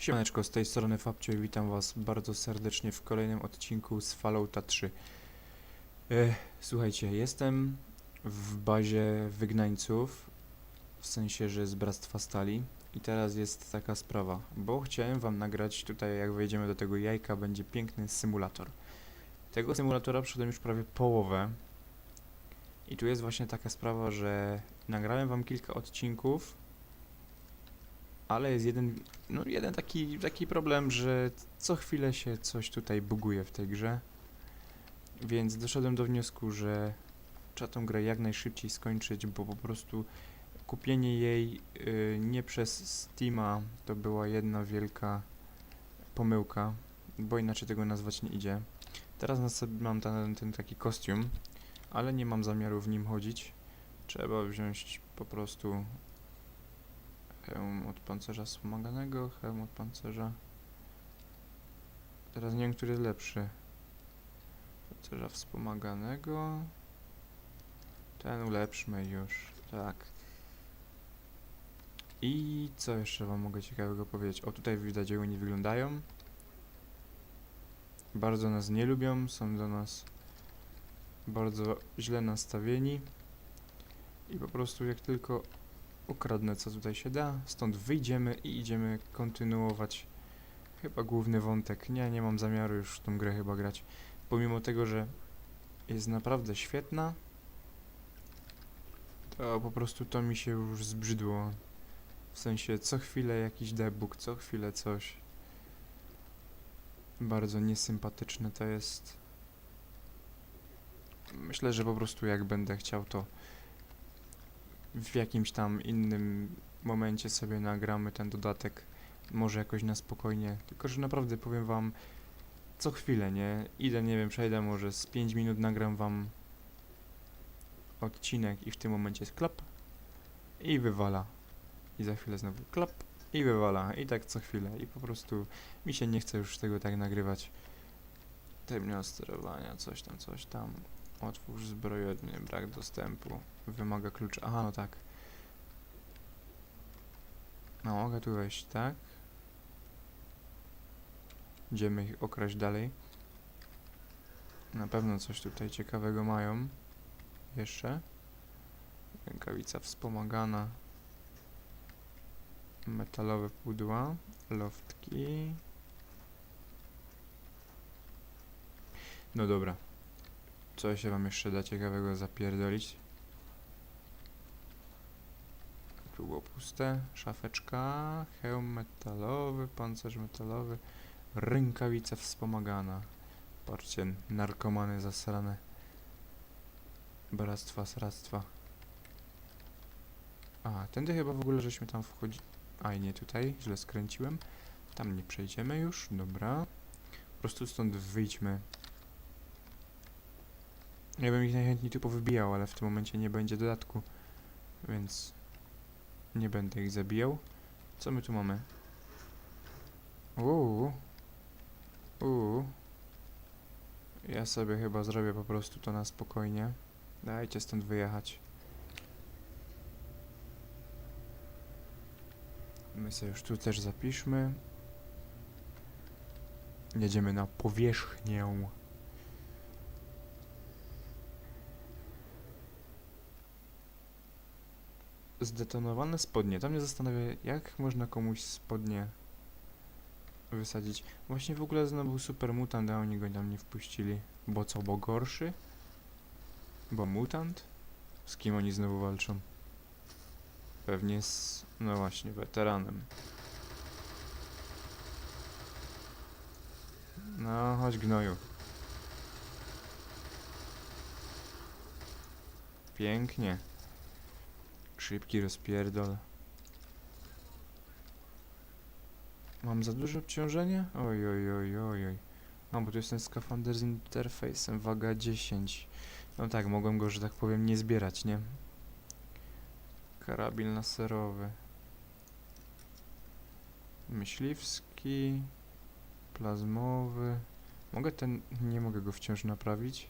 Siemaneczko, z tej strony Fabcio i witam was bardzo serdecznie w kolejnym odcinku z Fallouta 3. E, słuchajcie, jestem w bazie wygnańców, w sensie, że z Bractwa Stali i teraz jest taka sprawa, bo chciałem wam nagrać tutaj, jak wejdziemy do tego jajka, będzie piękny symulator. Tego symulatora przeszedłem już prawie połowę i tu jest właśnie taka sprawa, że nagrałem wam kilka odcinków, ale jest jeden, no jeden taki, taki problem, że co chwilę się coś tutaj buguje w tej grze. Więc doszedłem do wniosku, że trzeba tą grę jak najszybciej skończyć, bo po prostu kupienie jej y, nie przez Steama to była jedna wielka pomyłka, bo inaczej tego nazwać nie idzie. Teraz na sobie mam ten, ten taki kostium, ale nie mam zamiaru w nim chodzić. Trzeba wziąć po prostu Hełm od pancerza wspomaganego, hełm od pancerza. Teraz nie wiem, który jest lepszy. Pancerza wspomaganego. Ten ulepszmy już, tak. I co jeszcze wam mogę ciekawego powiedzieć? O, tutaj widać, jak oni wyglądają. Bardzo nas nie lubią, są do nas bardzo źle nastawieni. I po prostu jak tylko ukradnę co tutaj się da, stąd wyjdziemy i idziemy kontynuować chyba główny wątek. Nie, nie mam zamiaru już w tą grę chyba grać. Pomimo tego, że jest naprawdę świetna, to po prostu to mi się już zbrzydło. W sensie co chwilę jakiś debug, co chwilę coś. Bardzo niesympatyczne to jest. Myślę, że po prostu jak będę chciał to w jakimś tam innym momencie sobie nagramy ten dodatek, może jakoś na spokojnie. Tylko, że naprawdę powiem wam co chwilę, nie? Idę, nie wiem, przejdę może z 5 minut, nagram wam odcinek i w tym momencie jest klap i wywala. I za chwilę znowu klap i wywala. I tak co chwilę. I po prostu mi się nie chce już tego tak nagrywać. Terminal sterowania, coś tam, coś tam. Otwórz zbrojownię, brak dostępu. Wymaga klucza. Aha, no tak. No, mogę tu wejść, tak? Idziemy ich okraść dalej. Na pewno coś tutaj ciekawego mają. Jeszcze. Rękawica wspomagana. Metalowe pudła. Loftki. No dobra. Co się wam jeszcze da ciekawego zapierdolić? Tu było puste. Szafeczka. Hełm metalowy, pancerz metalowy. Rękawica wspomagana. Patrzcie, narkomany zasrane. Bractwa, sractwa. A, tędy chyba w ogóle żeśmy tam wchodzi... A, i nie tutaj, źle skręciłem. Tam nie przejdziemy już, dobra. Po prostu stąd wyjdźmy. Ja bym ich najchętniej tu powybijał, ale w tym momencie nie będzie dodatku, więc nie będę ich zabijał. Co my tu mamy? Uuu. Uuu. Ja sobie chyba zrobię po prostu to na spokojnie. Dajcie stąd wyjechać. My sobie już tu też zapiszmy. Jedziemy na powierzchnię. Zdetonowane spodnie. To mnie zastanawia, jak można komuś spodnie wysadzić. Właśnie w ogóle znowu super mutant, a oni go tam nie wpuścili. Bo co, bo gorszy? Bo mutant? Z kim oni znowu walczą? Pewnie z, no właśnie, weteranem. No, chodź gnoju. Pięknie. Szybki rozpierdol. Mam za duże obciążenie? Oj, oj, oj, oj, oj. A, bo to jest ten skafander z interfejsem, waga 10. No tak, mogłem go, że tak powiem, nie zbierać, nie? Karabin laserowy. Myśliwski. Plazmowy. Mogę ten... nie mogę go wciąż naprawić.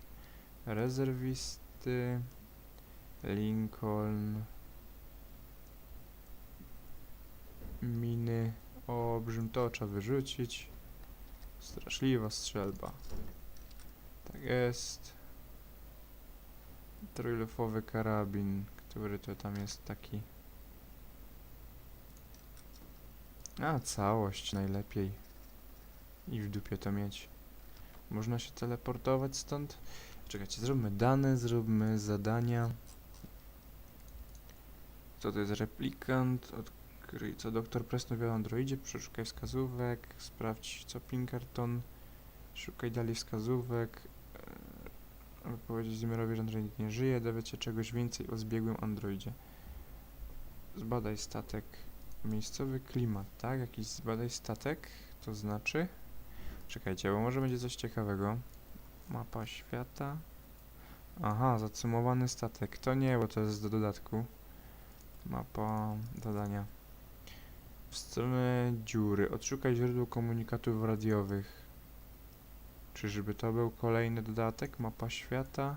Rezerwisty. Lincoln. Miny. Olbrzym to trzeba wyrzucić. Straszliwa strzelba. Tak jest. Trójlufowy karabin, który to tam jest taki. A, całość najlepiej. I w dupie to mieć. Można się teleportować stąd? Czekajcie, zróbmy dane, zróbmy zadania. Co to jest replikant? Odkryj co doktor Preston wie o androidzie, przeszukaj wskazówek, sprawdź co Pinkerton, szukaj dalej wskazówek, e, aby powiedzieć Zimmerowi, że android nie żyje, dowiedz się czegoś więcej o zbiegłym androidzie. Zbadaj statek. Miejscowy klimat, tak? Jakiś zbadaj statek, to znaczy... Czekajcie, bo może będzie coś ciekawego. Mapa świata. Aha, zacumowany statek. To nie, bo to jest do dodatku. Mapa zadania. W stronę dziury. Odszukaj źródło komunikatów radiowych. Czyżby to był kolejny dodatek? Mapa świata.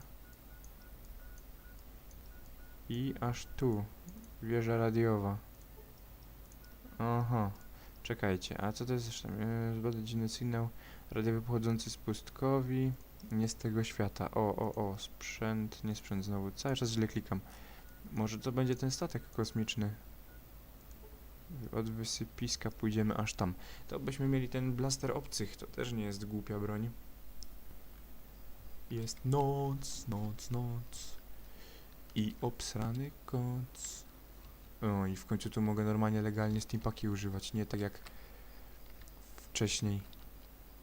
I aż tu. Wieża radiowa. Aha. Czekajcie, a co to jest jeszcze? Zbadać dziwny sygnał radiowy pochodzący z pustkowi. Nie z tego świata. O, o, o. Sprzęt, nie sprzęt znowu. Cały czas źle klikam. Może to będzie ten statek kosmiczny. Od wysypiska pójdziemy aż tam. To byśmy mieli ten blaster obcych. To też nie jest głupia broń. Jest noc, noc, noc. I obsrany koc. O, i w końcu tu mogę normalnie legalnie Steampaki używać, nie tak jak wcześniej,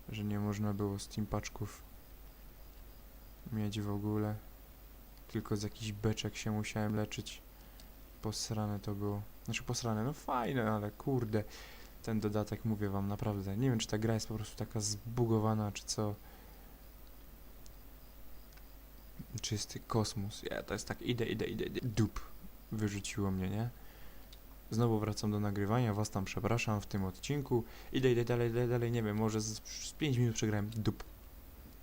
że nie można było Steampaczków mieć w ogóle. Tylko z jakichś beczek się musiałem leczyć. Posrane to było. Znaczy posrane, no fajne, ale kurde. Ten dodatek, mówię wam, naprawdę. Nie wiem, czy ta gra jest po prostu taka zbugowana, czy co. Czysty kosmos. Ja to jest tak, idę, idę, idę, idę. Dup. Wyrzuciło mnie, nie? Znowu wracam do nagrywania, was tam przepraszam w tym odcinku. Idę, idę dalej, dalej, dalej, nie wiem, może z, z 5 minut przegrałem dup.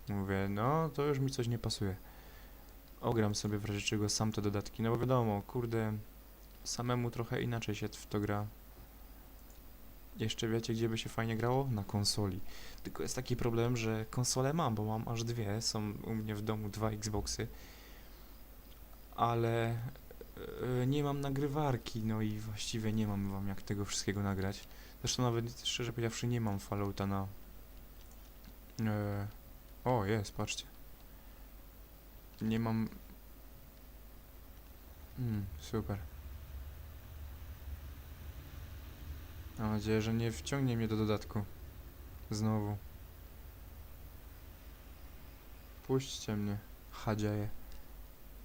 Mówię, no to już mi coś nie pasuje. Ogram sobie w razie czego sam te dodatki, no bo wiadomo, kurde, samemu trochę inaczej się w to gra. Jeszcze wiecie, gdzie by się fajnie grało? Na konsoli. Tylko jest taki problem, że konsolę mam, bo mam aż dwie, są u mnie w domu dwa Xboxy. Ale e, nie mam nagrywarki, no i właściwie nie mam wam jak tego wszystkiego nagrać. Zresztą nawet szczerze powiedziawszy nie mam Fallouta na... E, o, jest, patrzcie. Nie mam... Hmm, super. Mam nadzieję, że nie wciągnie mnie do dodatku. Znowu. Puśćcie mnie, chadzieje.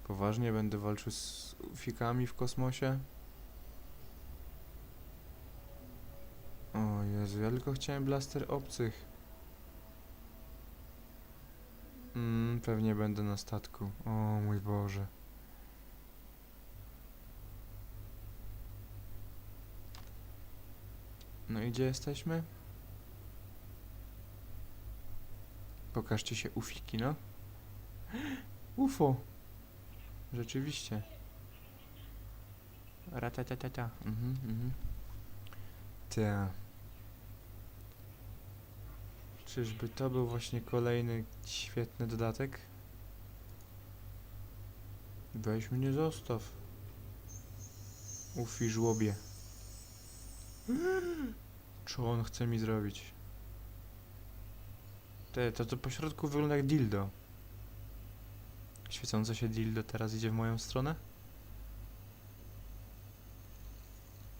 Poważnie będę walczył z fikami w kosmosie? O Jezu, ja tylko chciałem blaster obcych. Mm, pewnie będę na statku. O mój Boże. No i gdzie jesteśmy? Pokażcie się ufiki, no. UFO! Rzeczywiście. Ratatatata. Mhm, mhm. Ta. Czyżby to był właśnie kolejny świetny dodatek? Weź mnie zostaw. Ufi żłobie. Co on chce mi zrobić? Te, to to po środku wygląda jak dildo. Świecące się dildo teraz idzie w moją stronę?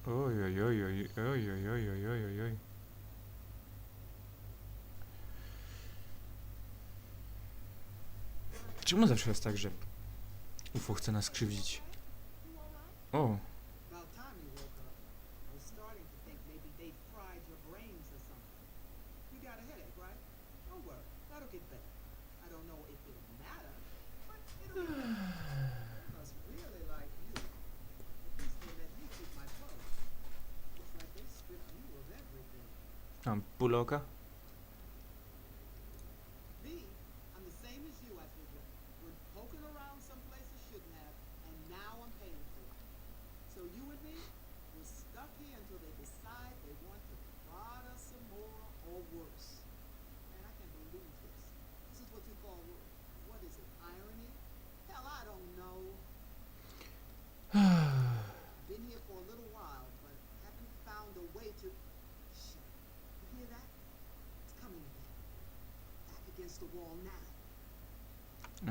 Oj, oj, oj, oj, oj, oj, oj, oj, oj, oj, oj. Czemu zawsze jest tak, że UFO chce nas krzywdzić? O, Loca?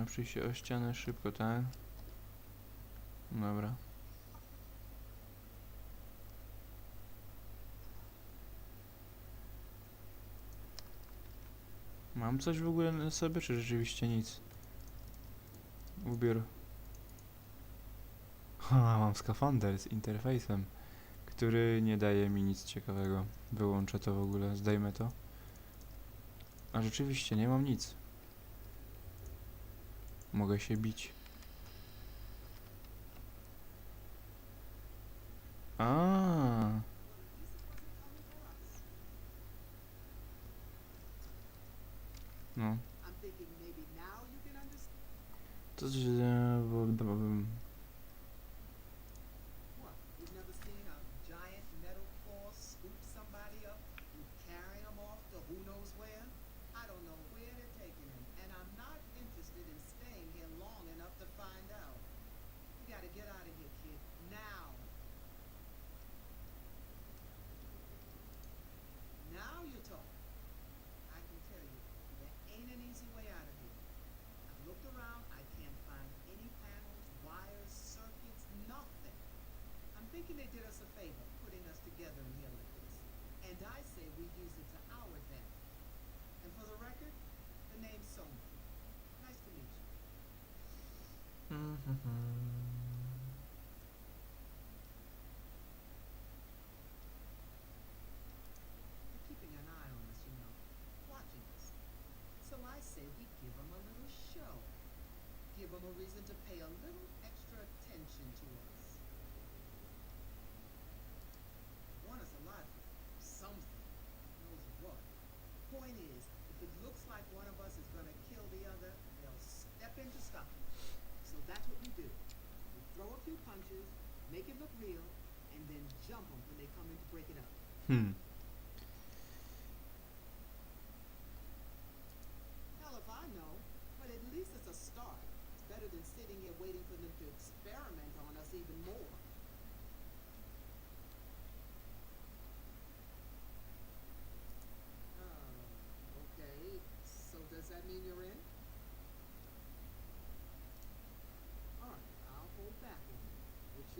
Oprzyj się o ścianę szybko, tak? Dobra. Mam coś w ogóle na sobie, czy rzeczywiście nic? Ubiór. Ha, mam skafander z interfejsem, który nie daje mi nic ciekawego. Wyłączę to w ogóle, zdejmę to. A rzeczywiście, nie mam nic. Mogę się bić. A, no. To źle, Gotta get out of here, kid. Now. Now you're talking. I can tell you, there ain't an easy way out of here. I've looked around, I can't find any panels, wires, circuits, nothing. I'm thinking they did us a favor, putting us together in here like this. And I say we use it to our advantage. And for the record, the name's Soma. Nice to meet you. They're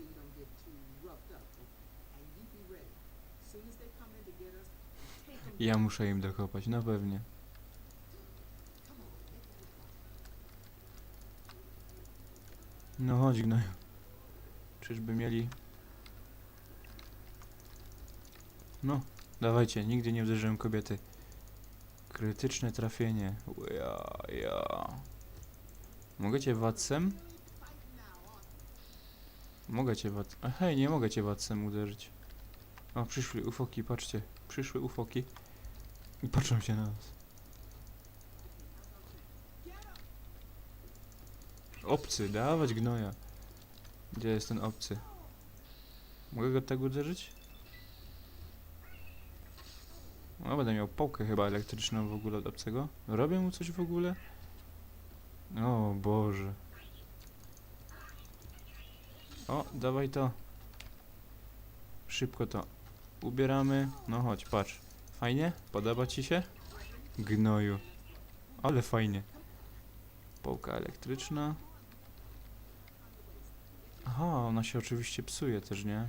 sure you don't get too roughed up. And you be ready. As soon as they come in to get us, take them Ja muszę im dokopać, no pewnie. No chodź gnoju. Czyżby mieli... No, dawajcie, nigdy nie uderzyłem kobiety. Krytyczne trafienie. Ja, ja. Mogę cię watsem? Mogę cię wat... A hej, nie mogę cię watsem uderzyć. O, przyszły ufoki, patrzcie. Przyszły ufoki. I patrzą się na nas. Obcy, dawać gnoja. Gdzie jest ten obcy? Mogę go tak uderzyć? No, będę miał pałkę chyba elektryczną w ogóle od obcego. Robię mu coś w ogóle? O Boże. O, dawaj to. Szybko to ubieramy. No chodź, patrz. Fajnie? Podoba ci się? Gnoju. Ale fajnie. Pałka elektryczna. Aha, ona się oczywiście psuje też, nie?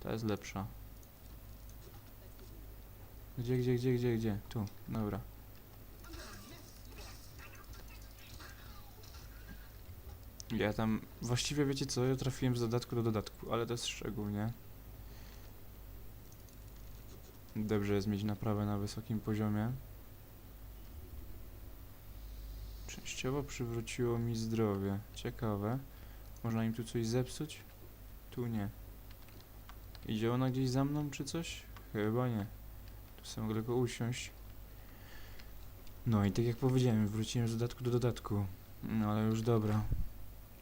Ta jest lepsza. Gdzie, gdzie, gdzie, gdzie, gdzie? Tu, dobra. Ja tam, właściwie wiecie co, ja trafiłem z dodatku do dodatku, ale to jest szczegół, nie? Dobrze jest mieć naprawę na wysokim poziomie. Częściowo przywróciło mi zdrowie. Ciekawe. Można im tu coś zepsuć? Tu nie. Idzie ona gdzieś za mną czy coś? Chyba nie. Tu sobie mogę tylko usiąść. No i tak jak powiedziałem, wróciłem z dodatku do dodatku. No ale już dobra.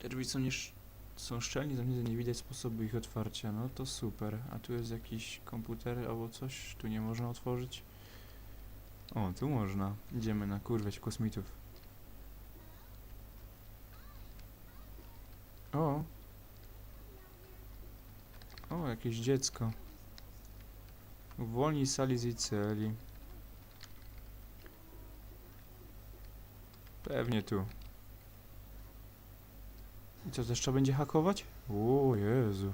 Te drzwi są, niesz- są szczelnie zamknięte, nie widać sposobu ich otwarcia. No to super. A tu jest jakiś komputer albo coś? Tu nie można otworzyć? O, tu można. Idziemy na kurwać kosmitów. O! O, jakieś dziecko. Uwolnij sali z jej celi. Pewnie tu. I co, też trzeba będzie hakować? O Jezu.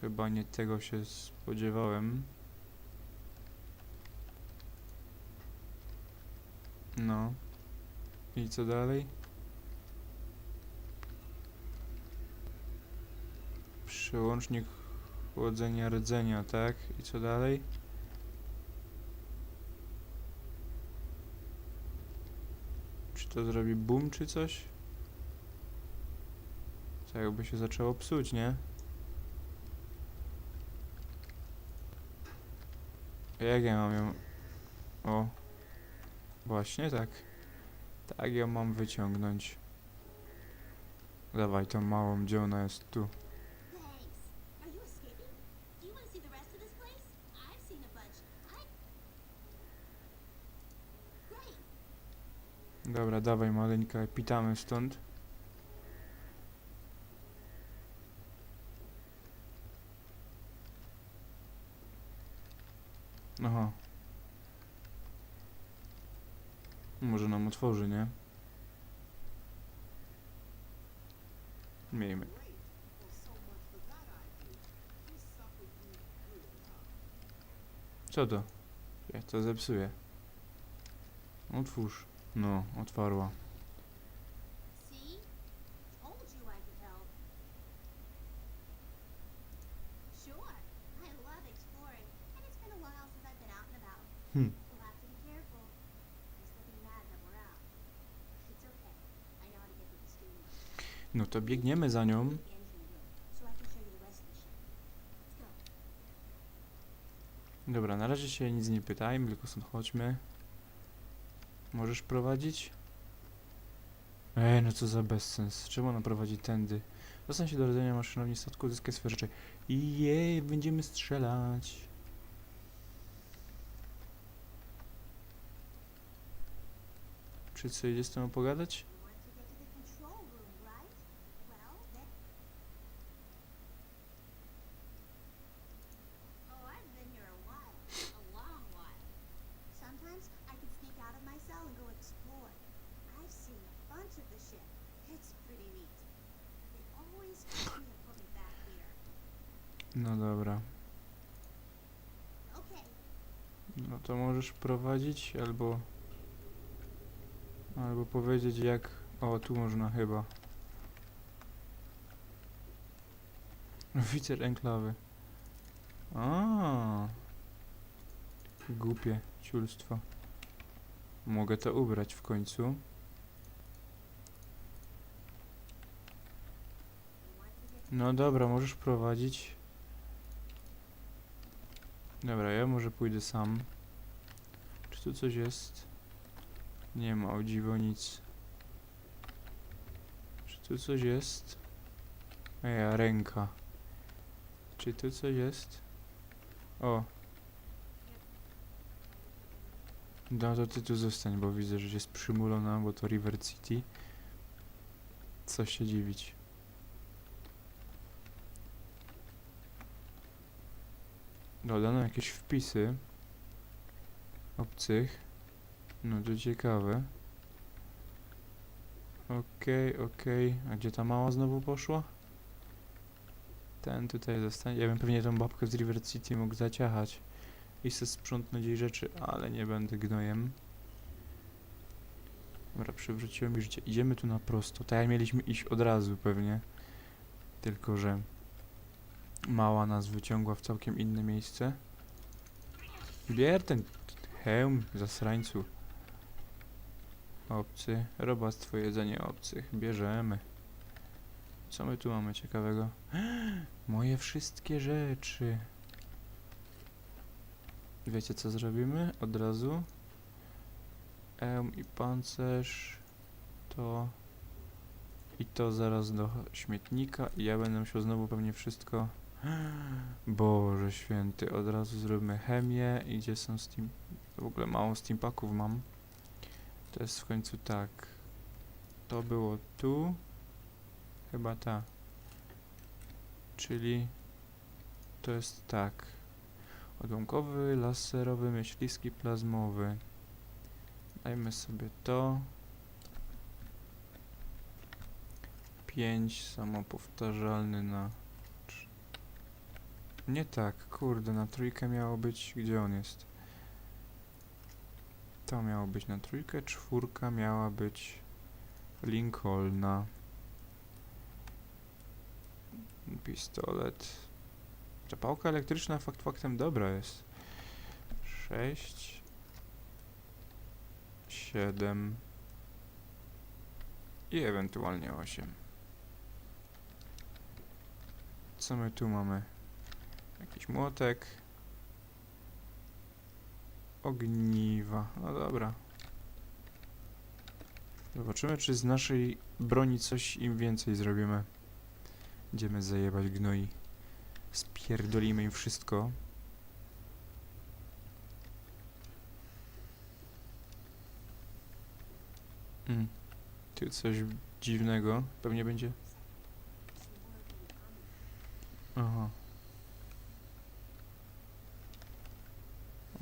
Chyba nie tego się spodziewałem. No. I co dalej? Przełącznik chłodzenia rdzenia, tak? I co dalej? Czy to zrobi boom czy coś? To jakby się zaczęło psuć, nie? Jak ja mam ją... O. Właśnie tak. Tak ją mam wyciągnąć. Dawaj tą małą, gdzie ona jest tu. Thanks. Are you escaping? Do you want to see the rest of this place? I've seen a bunch. I. Great. Dobra, dawaj maleńka, pitamy stąd. Aha. Może nam otworzy, nie? Miejmy. Co to? Jak to zepsuje? Otwórz. No, otwarła. To biegniemy za nią. Dobra, na razie się nic nie pytajmy, tylko stąd chodźmy. Możesz prowadzić? Ej, no co za bezsens. Czemu ona prowadzi tędy? Dostań się do rdzenia maszynowni statku, zyskaj swoje rzeczy. I jej, będziemy strzelać. Czy co, idzie z tobą pogadać? To możesz prowadzić albo... Albo powiedzieć jak... O, tu można chyba. Oficer enklawy. A. Głupie ciulstwo. Mogę to ubrać w końcu. No dobra, możesz prowadzić. Dobra, ja może pójdę sam. Tu coś jest? Nie ma, o dziwo nic. Czy tu coś jest? Ej, ręka. Czy tu coś jest? O. No to ty tu zostań, bo widzę, że jest przymulona, bo to River City. Co się dziwić. Dodano jakieś wpisy obcych. No to ciekawe. Okej, okej. A gdzie ta mała znowu poszła? Ten tutaj zostanie. Ja bym pewnie tą babkę z River City mógł zaciachać i se sprzątnąć jej rzeczy, ale nie będę gnojem. Dobra, przywróciłem mi życie. Idziemy tu na prosto. Tak jak mieliśmy iść od razu pewnie. Tylko, że mała nas wyciągła w całkiem inne miejsce. Bier ten hełm, zasrańcu. Obcy, robactwo, jedzenie obcych, bierzemy. Co my tu mamy ciekawego? Moje wszystkie rzeczy. Wiecie co zrobimy? Od razu. Hełm i pancerz. To. I to zaraz do śmietnika. I ja będę musiał znowu pewnie wszystko Boże święty, od razu zróbmy chemię i gdzie są steam... W ogóle mało steampaków mam. To jest w końcu tak. To było tu. Chyba ta. Czyli to jest tak. Odłamkowy, laserowy, myśliwski, plazmowy. Dajmy sobie to. 5 samopowtarzalny na... Nie tak, kurde, na trójkę miało być... Gdzie on jest? To miało być na trójkę, czwórka miała być Lincolna. Pistolet. Ta pałka elektryczna fakt faktem dobra jest. 6 7 i ewentualnie 8. Co my tu mamy? Jakiś młotek. Ogniwa. No dobra. Zobaczymy, czy z naszej broni coś im więcej zrobimy. Idziemy zajebać gnoi. Spierdolimy im wszystko. Mm. Tu coś dziwnego. Pewnie będzie. Aha.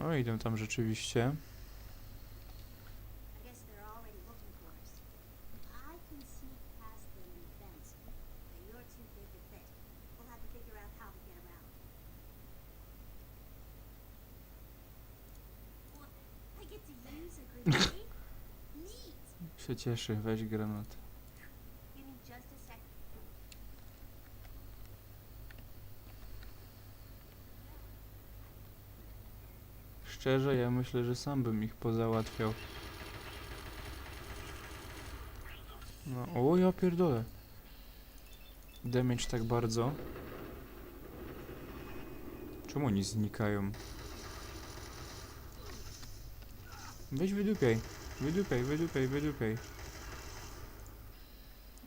O, idę tam rzeczywiście. I guess they're already looking for us. I can sneak past them in the fence, but you're too big to fit. We'll have to figure out how to get around. What? I get to use a grenade? Neat! Się cieszy, weź granat. Give me just a sec. Szczerze, ja myślę, że sam bym ich pozałatwiał. No, o ja pierdolę. Damage tak bardzo. Czemu oni znikają? Weź wydupiaj. Wydupiaj, wydupiaj, wydupiaj.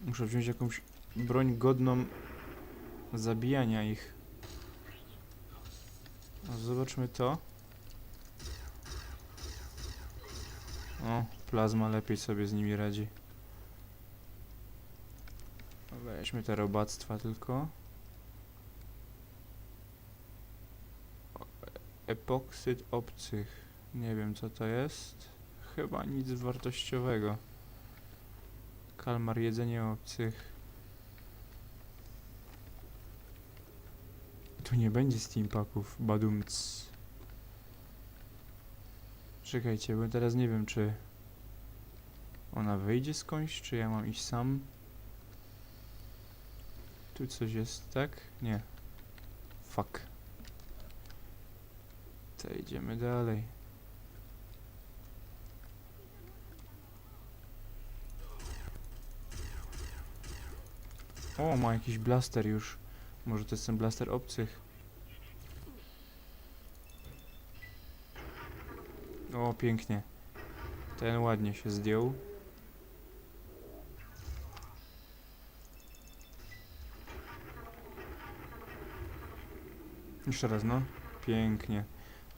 Muszę wziąć jakąś broń godną zabijania ich. Zobaczmy to. O, plazma lepiej sobie z nimi radzi. Weźmy te robactwa tylko. Epoksyd obcych. Nie wiem co to jest. Chyba nic wartościowego. Kalmar jedzenie obcych. Tu nie będzie steampaków, badumc. Czekajcie, bo teraz nie wiem, czy ona wyjdzie skądś, czy ja mam iść sam. Tu coś jest, tak? Nie. Fuck. To idziemy dalej. O, ma jakiś blaster już. Może to jest ten blaster obcych. O, pięknie. Ten ładnie się zdjął. Jeszcze raz, no. Pięknie.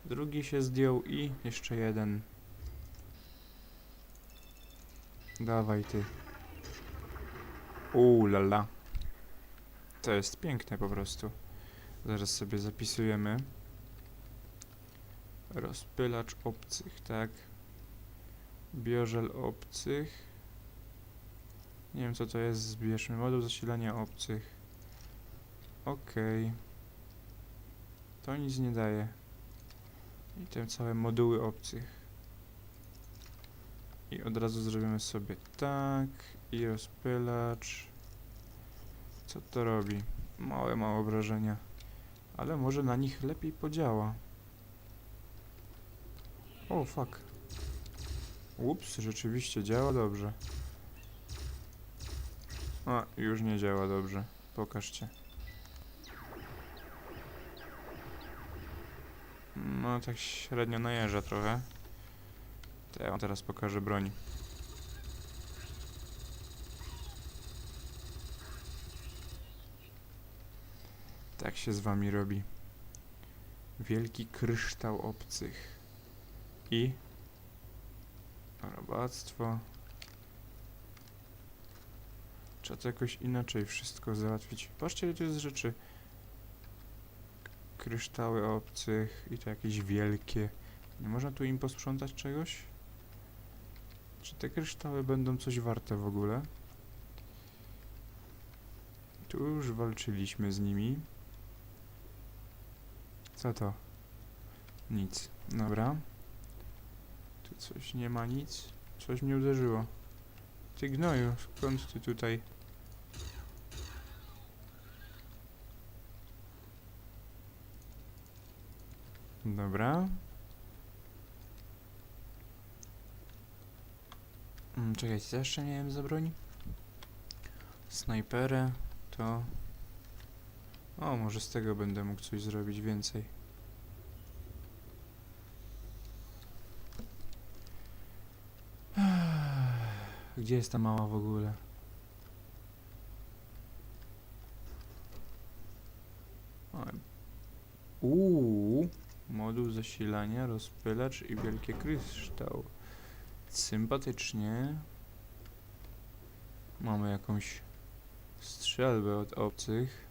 Drugi się zdjął i jeszcze jeden. Dawaj ty. Uuu, lala. To jest piękne po prostu. Zaraz sobie zapisujemy. Rozpylacz obcych, tak. Biożel obcych. Nie wiem co to jest, zbierzmy. Moduł zasilania obcych. Okej. To nic nie daje. I te całe moduły obcych. I od razu zrobimy sobie tak. I rozpylacz. Co to robi? Małe, małe obrażenia. Ale może na nich lepiej podziała. O, fuck. Ups, rzeczywiście działa dobrze. A, już nie działa dobrze. Pokażcie. No, tak średnio najeżdża trochę. To ja wam teraz pokażę broń. Tak się z wami robi. Wielki kryształ obcych. I robactwo. Trzeba to jakoś inaczej wszystko załatwić. Patrzcie, tu jest rzeczy. Kryształy obcych i to jakieś wielkie. Nie można tu im posprzątać czegoś? Czy te kryształy będą coś warte w ogóle? Tu już walczyliśmy z nimi. Co to? Nic. Dobra. Tu coś nie ma nic. Coś mnie uderzyło. Ty gnoju, skąd ty tutaj? Dobra. Mm, czekajcie, co jeszcze miałem za broń? Snajperę, to... O, może z tego będę mógł coś zrobić więcej. Gdzie jest ta mała w ogóle? Uuu, moduł zasilania, rozpylacz i wielkie kryształ. Sympatycznie. Mamy jakąś strzelbę od obcych.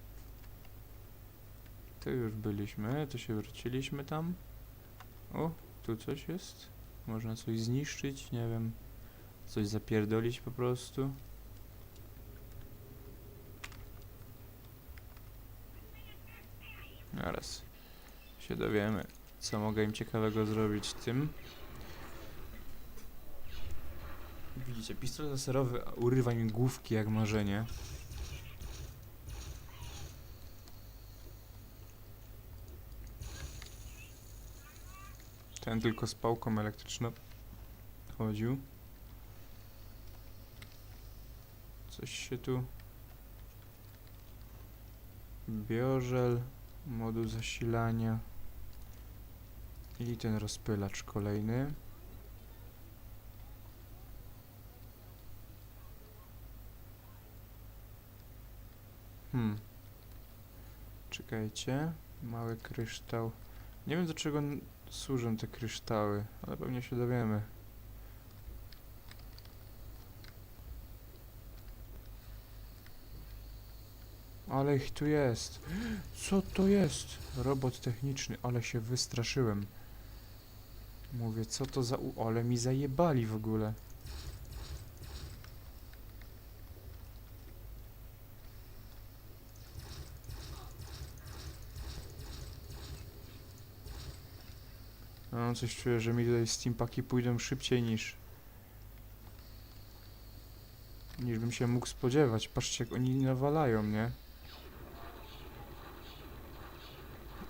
Tu już byliśmy, to się wróciliśmy tam. O, tu coś jest. Można coś zniszczyć, nie wiem. Coś zapierdolić po prostu. Zaraz się dowiemy, co mogę im ciekawego zrobić tym. Widzicie, pistolet laserowy urywa mi główki jak marzenie. Ten tylko z pałką elektryczną chodził. Coś się tu... Biożel, moduł zasilania i ten rozpylacz kolejny. Hmm. Czekajcie. Mały kryształ. Nie wiem do czego służą te kryształy, ale pewnie się dowiemy. Ale ich tu jest. Co to jest? Robot techniczny, ale się wystraszyłem. Mówię, co to za u... Ale mi zajebali w ogóle. No, coś czuję, że mi tutaj steampaki pójdą szybciej niż... Niż bym się mógł spodziewać. Patrzcie, jak oni nawalają, nie?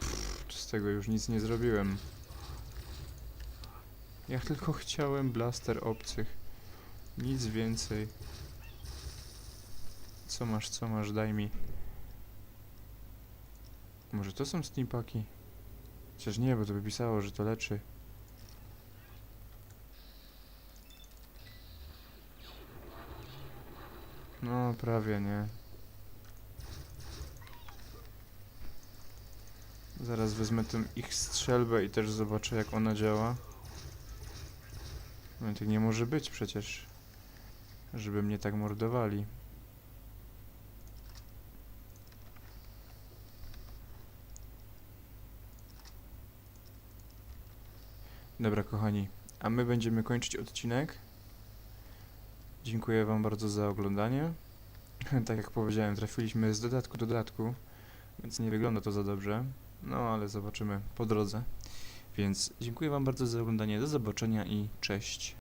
Pff, z tego już nic nie zrobiłem. Ja tylko chciałem blaster obcych. Nic więcej. Co masz, co masz, daj mi. Może to są steampaki? Chociaż nie, bo to by pisało, że to leczy. No, prawie nie. Zaraz wezmę tę ich strzelbę i też zobaczę jak ona działa. No tak nie może być przecież. Żeby mnie tak mordowali. Dobra, kochani, a my będziemy kończyć odcinek. Dziękuję Wam bardzo za oglądanie. tak jak powiedziałem, trafiliśmy z dodatku do dodatku, więc nie wygląda to za dobrze. No, ale zobaczymy po drodze. Więc dziękuję Wam bardzo za oglądanie. Do zobaczenia i cześć.